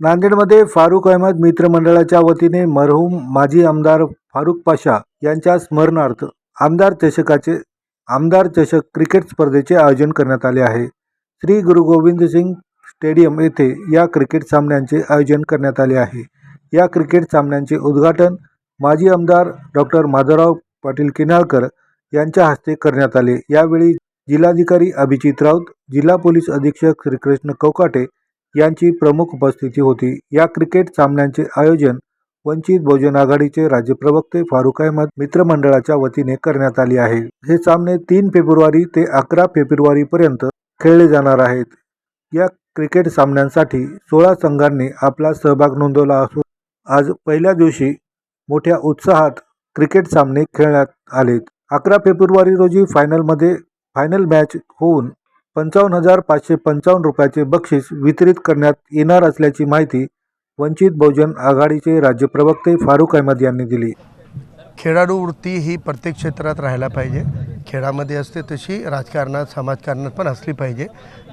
नांदेडमध्ये फारुख अहमद मित्रमंडळाच्या वतीने मरहूम माजी आमदार फारुख पाशा यांच्या स्मरणार्थ आमदार चषकाचे आमदार चषक क्रिकेट स्पर्धेचे आयोजन करण्यात आले आहे. श्री गुरु गोविंद सिंग स्टेडियम येथे या क्रिकेट सामन्यांचे आयोजन करण्यात आले आहे. या क्रिकेट सामन्यांचे उद्घाटन माजी आमदार डॉक्टर माधवराव पाटील किनाळकर यांच्या हस्ते करण्यात आले. यावेळी जिल्हाधिकारी अभिजित राऊत जिल्हा पोलीस अधीक्षक श्रीकृष्ण कौकाटे यांची प्रमुख उपस्थिती होती. या क्रिकेट सामन्यांचे आयोजन वंचित बहुजन आघाडीचे राज्य प्रवक्ते फारुख अहमद मित्रमंडळाच्या वतीने करण्यात आले आहे. हे सामने तीन फेब्रुवारी ते अकरा फेब्रुवारीपर्यंत खेळले जाणार आहेत. या क्रिकेट सामन्यांसाठी सोळा संघांनी आपला सहभाग नोंदवला असून आज पहिल्या दिवशी मोठ्या उत्साहात क्रिकेट सामने खेळण्यात आलेत. अकरा फेब्रुवारी रोजी फायनलमध्ये फायनल मॅच होऊन पंचावन्न हजार पाचशे पंचावन्न रुपयाचे बक्षीस वितरित करण्यात येणार असल्याची माहिती वंचित बहुजन आघाडीचे राज्य प्रवक्ते फारुख अहमद यांनी दिली. खेळाडू वृत्ती ही प्रत्येक क्षेत्रात राहायला पाहिजे. खेळामध्ये असते तशी राजकारणात समाजकारणात पण असली पाहिजे.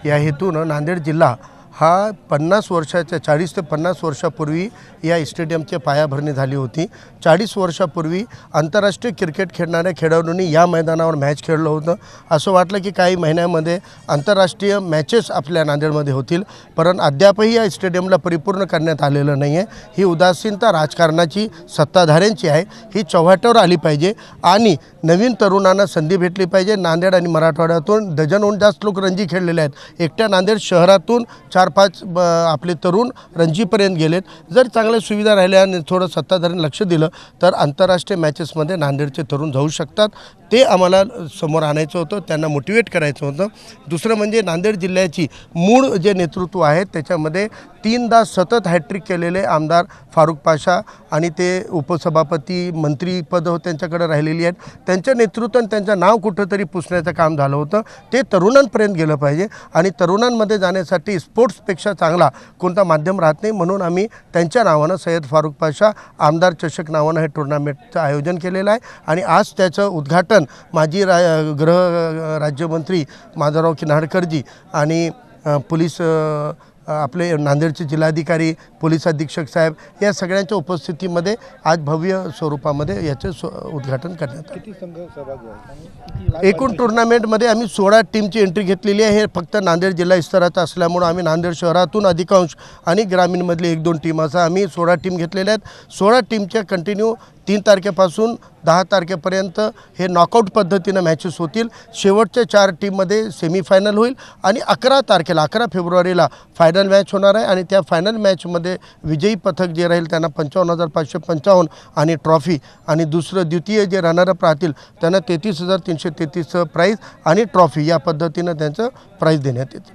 या हेतूनं नांदेड जिल्हा हा पन्नास वर्षाच्या चाळीस ते पन्नास वर्षापूर्वी या स्टेडियमची पायाभरणी झाली होती. चाळीस वर्षापूर्वी आंतरराष्ट्रीय क्रिकेट खेळणाऱ्या खेळाडूंनी या मैदानावर मॅच खेळलं होतं. असं वाटलं की काही महिन्यामध्ये आंतरराष्ट्रीय मॅचेस आपल्या नांदेडमध्ये होतील परंतु अद्यापही या स्टेडियमला परिपूर्ण करण्यात आलेलं नाही आहे ही उदासीनता राजकारणाची सत्ताधाऱ्यांची आहे. ही चव्हाट्यावर आली पाहिजे आणि नवीन तरुणांना संधी भेटली पाहिजे. नांदेड आणि मराठवाड्यातून डझनहून जास्त लोक रणजी खेळलेले आहेत. एकट्या नांदेड शहरातून चार चार पाच ब आपले तरुण रणजीपर्यंत गेलेत. जर चांगल्या सुविधा राहिल्या आणि थोडं सत्ताधाऱ्यांनी लक्ष दिलं तर आंतरराष्ट्रीय मॅचेसमध्ये नांदेडचे तरुण जाऊ शकतात. ते आम्हाला समोर आणायचं होतं त्यांना मोटिवेट करायचं होतं. दुसरं म्हणजे नांदेड जिल्ह्याची मूळ जे नेतृत्व आहे त्याच्यामध्ये तीनदा सतत हॅट्रिक केलेले आमदार फारुख पाशा आणि ते उपसभापती मंत्रीपद हो त्यांच्याकडे राहिलेली आहेत. त्यांच्या नेतृत्वानं त्यांचं नाव कुठंतरी पुसण्याचं काम झालं होतं. ते तरुणांपर्यंत गेलं पाहिजे आणि तरुणांमध्ये जाण्यासाठी स्पोर्ट्सपेक्षा चांगला कोणता माध्यम राहत नाही. म्हणून आम्ही त्यांच्या नावानं सय्यद फारुख पाशा आमदार चषक नावानं हे टुर्नामेंटचं आयोजन केलेलं आहे. आणि आज त्याचं उद्घाटन माजी रा गृह राज्यमंत्री माधवराव किन्हाडकरजी आणि पोलीस आपले नांदेडचे जिल्हाधिकारी पोलीस अधीक्षक साहेब या सगळ्यांच्या उपस्थितीमध्ये आज भव्य स्वरूपामध्ये याचं स्व उद्घाटन करण्यात आलं. एकूण टुर्नामेंटमध्ये आम्ही सोळा टीमची एंट्री घेतलेली आहे. हे फक्त नांदेड जिल्हा स्तराचं असल्यामुळं आम्ही नांदेड शहरातून अधिकांश आणि ग्रामीणमधले एक दोन टीम असं आम्ही सोळा टीम घेतलेल्या आहेत. सोळा टीमच्या कंटिन्यू तीन तारखेपासून दहा तारखेपर्यंत हे नॉकआउट पद्धतीनं मॅचेस होतील. शेवटच्या चार टीममध्ये सेमीफायनल होईल आणि अकरा तारखेला अकरा फेब्रुवारीला फायनल मॅच होणार आहे आणि त्या फायनल मॅचमध्ये विजयी पथक जे राहील त्यांना पंचावन्न हजार पाचशे पंचावन्न आणि ट्रॉफी आणि दुसरं द्वितीय जे रनरअप राहतील त्यांना तेहतीस हजार तीनशे तेहतीसचं प्राईज आणि ट्रॉफी या पद्धतीनं त्यांचं प्राईज देण्यात येतील.